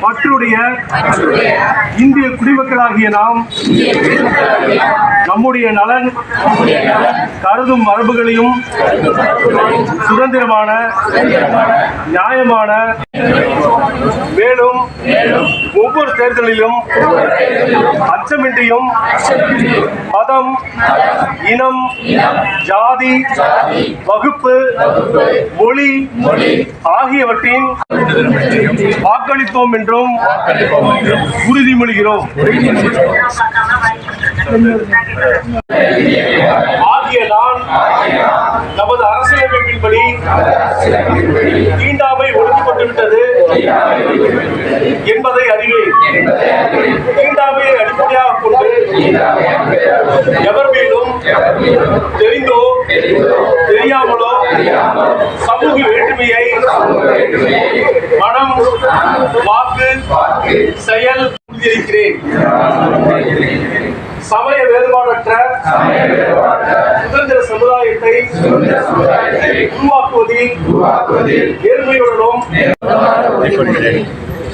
பற்றுடைய இந்திய குடிமக்களாகிய நாம் நம்முடைய நலன் கருதும் மரபுகளையும் சுதந்திரமான நியாயமான மேலும் ஒவ்வொரு தேர்தலிலும் அச்சமின்றியும் மதம் இனம் ஜாதி வகுப்பு மொழி ஆகியவற்றின் வாக்களிப்போம் என்றும் உறுதிமொழிகிறோம். ஆகிய நான் நமது அரசியலமைப்பின்படி தீண்டாமை ஒடுக்கப்பட்டு விட்டது என்பதை தீண்டாமையை அடிப்படையாக கொண்டு எவர் மீதும் தெரிந்தோ தெரியாமலோ சமூக வேற்றுமையை மனம் வாக்கு செயல் உறுதியளிக்கிறேன் சமய வேறுபாடற்ற சுதந்திர சமுதாயத்தை உருவாக்குவதில் நேர்மையுடனும்